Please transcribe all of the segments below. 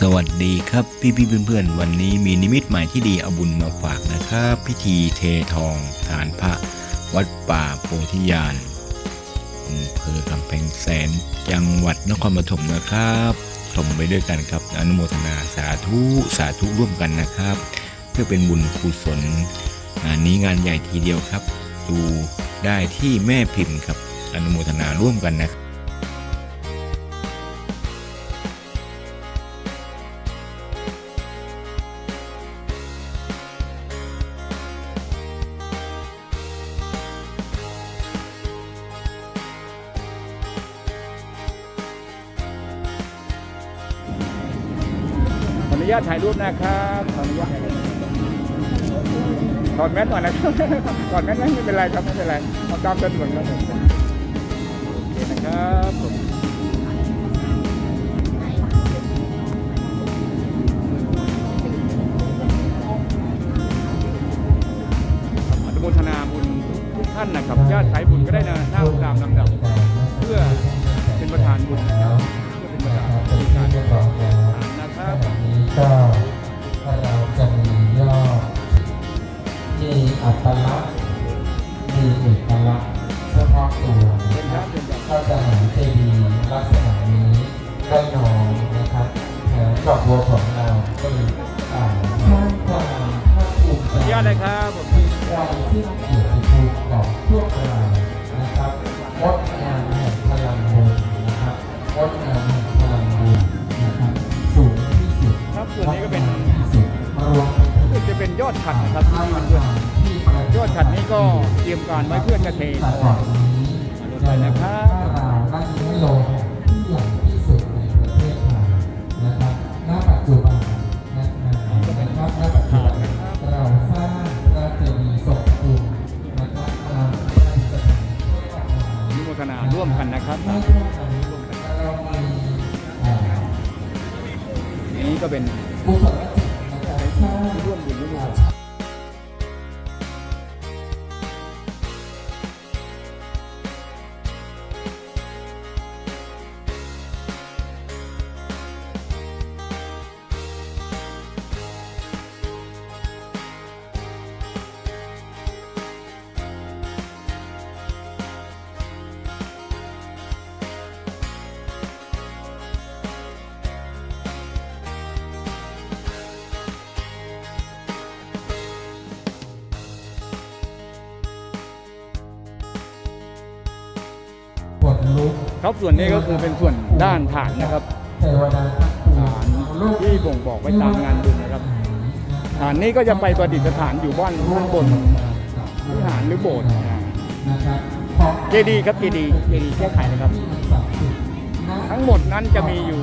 สวัสดีครับพี่พี่ๆเพื่อนๆ วันนี้มีนิมิตใหมายที่ดีเอาบุญมาฝากนะครับ พิธีเททองฐานพระ วัดป่าโพธิญาณอำเภอกำแพงแสนจังหวัดนครปฐมนะครับชมไปด้วยกันครับอนุโมทนาสาธุสาธุร่วมกันนะครับ เพื่อเป็นบุญกุศลงานนี้งานใหญ่ทีเดียวครับ ดูได้ที่แม่พิมพ์ครับอนุโมทนาร่วมกันนะครับ นุญาตถ่ายรูปนะครับขออนุญาตถอดแมสก่อนนะครับถอดแมสไมไม่เป็นไรครับไม่เป็นไรเอาตามกันเหมือนกันโอเคนะครับผมอนุโมทนาบุญทุกท่านนะครับญาติสายบุญก็ได้นะหน้าตามลำดับ เพื่อเป็นประธานบุญนะครับเพื่อเป็นประธานบุญการนะครับ ก็เราจะมียอดมีอัตลักษณ์มีเอกลักษณ์เฉพาะตัวนะครับบเชิญครับก็จะห็นเจดีย์ลักษณะนี้ได้น้อยนะครับแถวดอกบัวของเราก็มีอ่าสร้างความภาคภูมิใจขออนุญาตเลยครับผมเราที่เกียรติภูมิของพวกเรา อดฉัดนะครับที่นี่เพื่อนยอดฉัดนี้ก็เตรียมการไว้เพื่อจะเททแต่องก่อนนี้ลงไปนะครับถ้าเราได้ยินโลหะที่ใหญ่ที่สุดในประเทศไทยนะครับณปัจจุบันนะครับณปัจจุบันเราสร้างพระเจดีย์ทรงคุณนะครับตามพระราชบัญญัติอนุโมทนาร่วมกันนะครับไม่ร่วมกันร่วมกันเรามีเอ่อนี้ก็เป็น ครับส่วนนี้ก็คือเป็นส่วนด้านฐานนะครับฐานที่บ่งบอกไว้ตามงานบุญนะครับฐานนี้ก็จะไปประดิษฐานอยู่บ้านข้างบนวิหารหรือโบสถ์นเจดีย์ครับเจดีย์เจดีย์แก้ไขนะครับ ทั้งหมดนั้นจะมีอยู่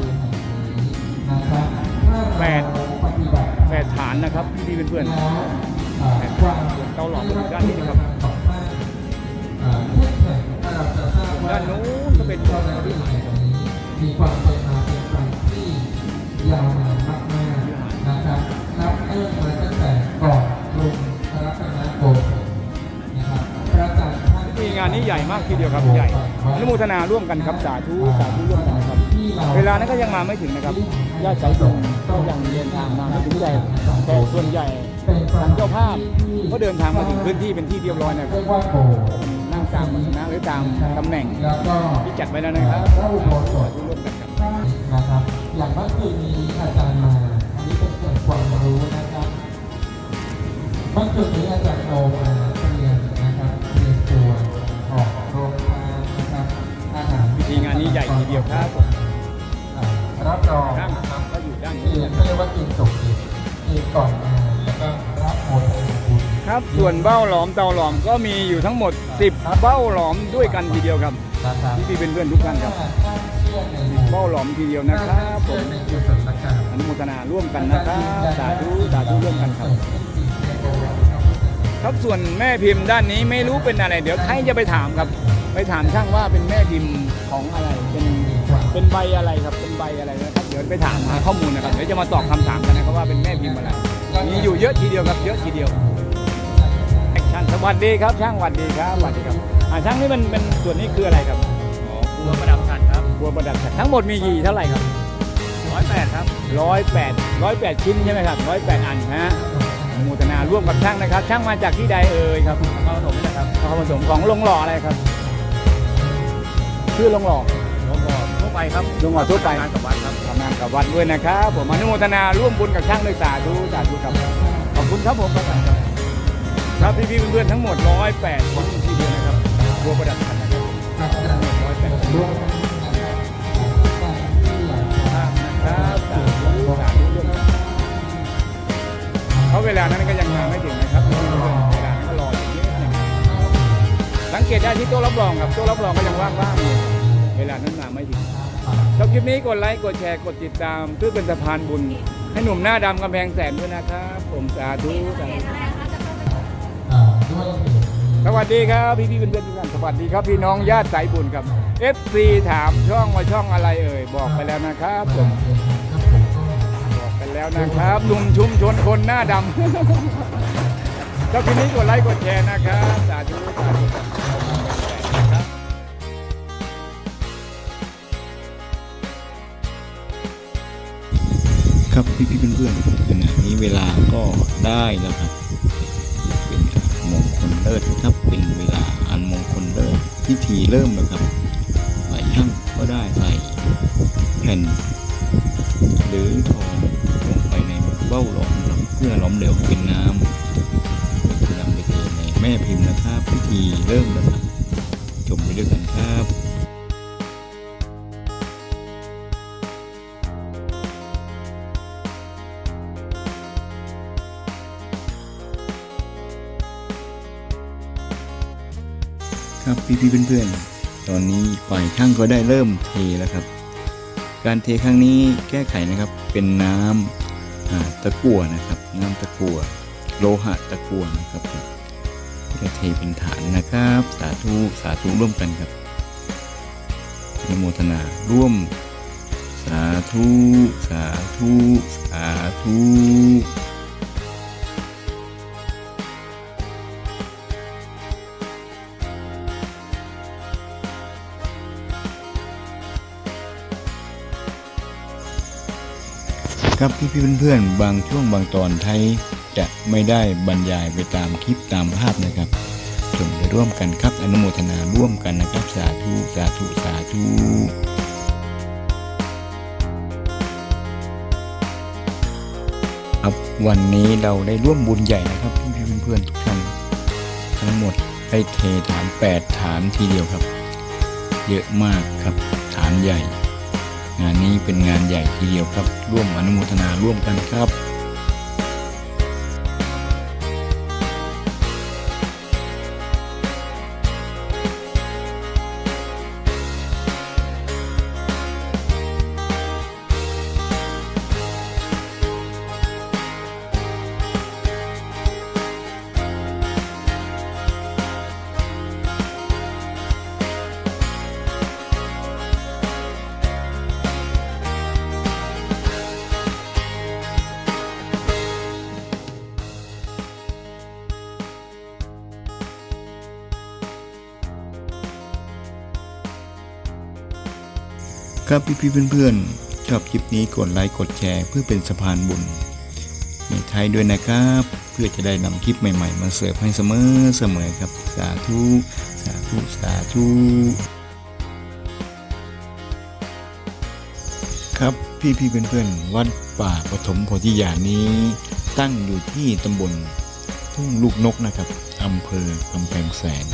แปดแปดฐานนะครับที่เพื่อนแล้วเอ่อความๆเตาหลอมก็อยู่ด้านนี้นะครับ ด้านนู้นก็เป็นเจ้าน้าที่ห่งนี้มีความเป็นมาเป็นไปที่ยาวนานมากๆนะครับนับเริ่มมาตั้งแต่ก่อนกรุงรัตนโกสินทร์นะครับพระอาจารย์ท่านมีงานนี้ใหญ่มากทีเดียวครับใหญ่อนุโมทนาร่วมกันครับสาธุสาธุร่วมกันครับ เวลานั้นก็ยังมาไม่ถึงนะครับญาติสายบุญก็ยังเดินทางมาไม่ถึงใจแต่ส่วนใหญ่ทางเจ้าภาพก็เดินทางมาถึงพื้นที่เป็นที่เรียบร้อยนะครัเรีบยกว่าโบสถ์นั่งตามคณะหรือตามตำแหน่งแล้วก็ที่จัดไว้แล้วนะครับพระอุโบสถร่วมกันครับนะครับ อย่างเมื่อคืนนี้อาจารย์มาอันนี้เป็นเกร็ดความรู้นะครับเมื่อคืนนี้อาจารย์โอมาเตรียมนะครับเตรียมตัวออกโรงทานนะครับอาหารพิธีงานนี้ใหญ่ทีเดียวครับอ่ารับรองนั่งนะครับก็อยู่ด้านที่นี้เขาเรียกว่ากินสุกกินกินก่อนงานแล้วก็ ครับ ส่วนเบ้าหลอมเตาหลอมก็มีอยู่ทั้งหมด 10 เบ้าหลอมด้วยกันทีเดียวครับนะครับที่พี่เพื่อนๆทุกท่านครับถ้าเชื่อในบุญเบ้าหลอมทีเดียวนะครับผเชื่อมในกุศลกรรมอนุโมทนาร่วมกันนะครับสาธุสาธุร่วมกันครับ ครับส่วนแม่พิมพ์ด้านนี้ไม่รู้เป็นอะไร เดี๋ยวใครจะไปถามครับ ไปถามช่างว่าเป็นแม่พิมพ์ของอะไรเป็นเป็นใบอะไรครับเป็นใบอะไรนะครับเดี๋ยวไปถามหาข้อมูลนะครับเดี๋ยวจะมาตอบคำถามกันนะครับว่าเป็นแม่พิมพ์อะไรมีอยู่เยอะทีเดียวครับเยอะทีเดียวช่าง สวัสดีครับช่างสวัสดีครับสวัสดีครับอ่าช่างนี่มันเป็นส่วนนี้คืออะไรครับอ๋อบัวประดับฉัดครับบัวประดับฉัดทั้งหมดมีกี่เท่าไหร่ครับอร้อยแปดครับร้อยแปดร้อยแปดชิ้นใช่ไหมครับร้อยแปดอันนะฮะอนุโมทนาร่วมกับช่างนะครับ ช่างมาจากที่ใดเอ่ยครับนครปฐมนะครับนครปฐมของลงหล่ออะไรครับชื่อลงหล่อลงก่อนทั่วไปครับลงหล่อทั่วไปงานกับวัดครับทำงานกับวัดด้วยนะครับผมอนุโมทนาร่วมบุญกับช่างด้วยสาธุสาธุครับขอบคุณครับผมครับ ครับพี่พี่ๆเพื่อนๆทั้งหมดร้อยแปดคนที่เดียวนะครับรวมประดับกันนะครับร้อยแปดรวมครับสาธุสาธุด้วยเพราะเวลานั้นก็ยังมาไม่ถึงนะครับเพื่อนๆเวลานั้นก็รออย่างนี้นะครับสังเกตได้ที่โต๊ะรับรองครับโต๊ะรับรองก็ยังว่างๆอยู่เวลานั้นมาไม่ถึงชอบคลิปนี้กดไลค์กดแชร์กดติดตามเพื่อเป็นสะพานบุญ ให้หนุ่มหน้าดำกำแพงแสนด้วยนะครับ ผมสาธุสาธุ สวัสดีครับพี่พี่ๆเพื่อนๆทุกท่านสวัสดีครับพี่น้องญาติสายบุญครับ FC ถามช่องว่าช่องอะไรเอ่ยบอกไปแล้วนะครับผมครับผมก็บอกไปแล้วนะครับหนุ่มชุมชนคนหน้าดำชอบคลิปนี้กดไลค์กดแชร์นะครับสาธุสาธุครับครับพี่พี่ๆเพื่อนๆขณะนี้เวลาก็ได้แล้วครับเป็น เลิศครับ เป็นเวลาอันมงคลเลิศพิธีเริ่มแล้วครับใส่ช่างก็ได้ใส่แผ่นหรือทองลงไปในเบ้าหลอมครับเพื่อหล้อมเหลวเป็นน้ำนำไปเทในแม่พิมพ์นะครับ พิธีเริ่มแล้วครับ ครับพี่ๆเพื่อนๆ ตอนนี้ฝ่ายช่างก็ได้เริ่มเทแล้วครับ การเทครั้งนี้แก้ไขนะครับเป็นน้ำตะกั่วนะครับ น้ำตะกั่วโลหะตะกั่วนะครับจะเทเป็นฐานนะครับ สาธุสาธุร่วมกันครับนโมทนาร่วม สาธุ สาธุ สาธุ ครับพี่พี่เพื่อนๆ บางช่วงบางตอนไทยจะไม่ได้บรรยายไปตามคลิปตามภาพนะครับชมไปร่วมกันครับอนุโมทนาร่วมกันนะครับสาธุสาธุสาธุครับวันนี้เราได้ร่วมบุญใหญ่นะครับพี่พี่เพื่อนๆทุกท่านทั้งหมดได้เทฐาน 8 ฐานทีเดียวครับ เยอะมากครับฐานใหญ่ งานนี้เป็นงานใหญ่ทีเดียวครับ ร่วมอนุโมทนาร่วมกันครับ ครับพี่ๆเพื่อนๆชอบคลิปนี้กดไลค์กดแชร์เพื่อเป็นสะพานบุญในไทยด้วยนะครับ เพื่อจะได้นำคลิปใหม่ ๆ มาเสิร์ฟให้เสมอเสมอครับสาธุสาธุสาธุครับพี่พี่ๆเพื่อนๆวัดป่าปฐมโพธิญาณนี้ ตั้งอยู่ที่ตำบลทุ่งลูกนกนะครับอำเภอกำแพงแสน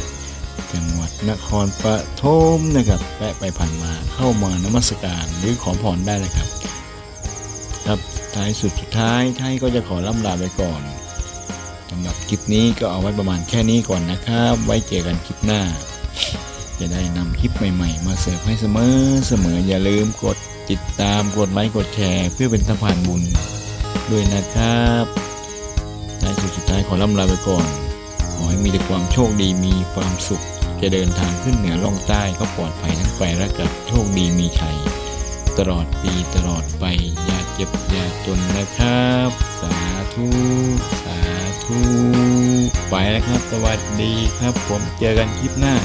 จังหวัดนครปฐมนะครับแวะไปผ่านมาเข้ามานมัสการหรือขอพรได้เลยครับ ครับท้ายสุดสุดท้ายท้ายก็จะขอล่ำลาไปก่อนสำหรับคลิปนี้ก็เอาไว้ประมาณแค่นี้ก่อนนะครับ ไว้เจอกันคลิปหน้า จะได้นำคลิปใหม่ๆ มาเสิร์ฟให้เสมอเสมออย่าลืมกดติดตามกดไลค์กดแชร์เพื่อเป็นสะพานบุญด้วยนะครับท้ายสุดสุดท้ายขอล่ำลาไปก่อน อให้มีแต่ความโชคดีมีความสุข จะเดินทางขึ้นเหนือล่องใต้ก็ปลอดภัยทั้งไปและกลับโชคดีมีชัย ตลอดปีตลอดไปอย่าเจ็บอย่าจนนะครับ สาธุสาธุไปแล้วครับ สวัสดีครับ ผมเจอกันคลิปหน้า